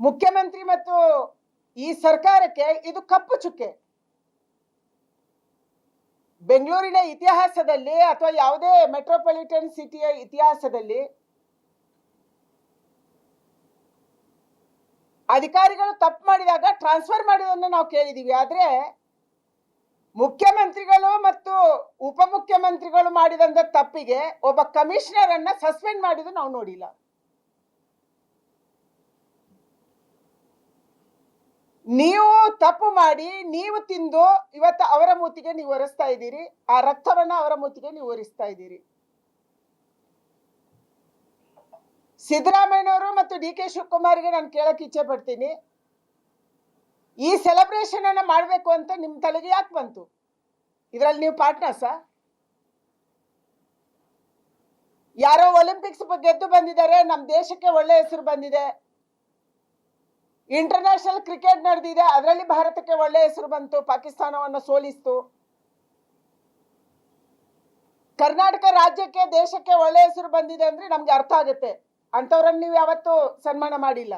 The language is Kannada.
ಮುಖ್ಯಮಂತ್ರಿ ಮತ್ತು ಈ ಸರ್ಕಾರಕ್ಕೆ ಇದು ಕಪ್ಪು ಚುಕ್ಕೆ. ಬೆಂಗಳೂರಿನ ಇತಿಹಾಸದಲ್ಲಿ ಅಥವಾ ಯಾವುದೇ ಮೆಟ್ರೋಪಾಲಿಟನ್ ಸಿಟಿಯ ಇತಿಹಾಸದಲ್ಲಿ ಅಧಿಕಾರಿಗಳು ತಪ್ಪು ಮಾಡಿದಾಗ ಟ್ರಾನ್ಸ್ಫರ್ ಮಾಡೋದನ್ನು ನಾವು ಕೇಳಿದೀವಿ. ಆದ್ರೆ ಮುಖ್ಯಮಂತ್ರಿಗಳು ಮತ್ತು ಉಪಮುಖ್ಯಮಂತ್ರಿಗಳು ಮಾಡಿದಂತ ತಪ್ಪಿಗೆ ಒಬ್ಬ ಕಮಿಷನರ್ ಅನ್ನ ಸಸ್ಪೆಂಡ್ ಮಾಡಿದ್ದು ನಾವು ನೋಡಿಲ್ಲ. ನೀವು ತಪ್ಪು ಮಾಡಿ, ನೀವು ತಿಂದು ಇವತ್ತು ಅವರ ಮೂತಿಗೆ ನೀವು ಒರೆಸ್ತಾ ಇದ್ದೀರಿ, ಆ ರಕ್ತವನ್ನ ಅವರ ಮೂತಿಗೆ ನೀವು ಒರಿಸ್ತಾ ಇದ್ದೀರಿ. ಸಿದ್ದರಾಮಯ್ಯನವರು ಮತ್ತು ಡಿ ಕೆ ಶಿವಕುಮಾರ್ಗೆ ನಾನು ಕೇಳಕ್ ಇಚ್ಛೆ ಪಡ್ತೀನಿ. ಈ ಸೆಲೆಬ್ರೇಷನ್ ಅನ್ನ ಮಾಡಬೇಕು ಅಂತ ನಿಮ್ ತಲೆಗೆ ಯಾಕೆ ಬಂತು? ಇದರಲ್ಲಿ ನೀವು ಪಾರ್ಟ್ನರ್ಸ ಯಾರೋ ಒಲಿಂಪಿಕ್ಸ್ ಗೆದ್ದು ಬಂದಿದ್ದಾರೆ ನಮ್ಮ ದೇಶಕ್ಕೆ ಒಳ್ಳೆ ಹೆಸರು ಬಂದಿದೆ. ಇಂಟರ್ನ್ಯಾಷನಲ್ ಕ್ರಿಕೆಟ್ ನಡೆದಿದೆ. ಅದರಲ್ಲಿ ಭಾರತಕ್ಕೆ ಒಳ್ಳೆ ಹೆಸರು ಬಂತು. ಪಾಕಿಸ್ತಾನವನ್ನು ಸೋಲಿಸ್ತು. ಕರ್ನಾಟಕ ರಾಜ್ಯಕ್ಕೆ, ದೇಶಕ್ಕೆ ಒಳ್ಳೆ ಹೆಸರು ಬಂದಿದೆ ಅಂದ್ರೆ ನಮ್ಗೆ ಅರ್ಥ ಆಗುತ್ತೆ. ಅಂಥವ್ರನ್ನ ನೀವು ಯಾವತ್ತೂ ಸನ್ಮಾನ ಮಾಡಿಲ್ಲ.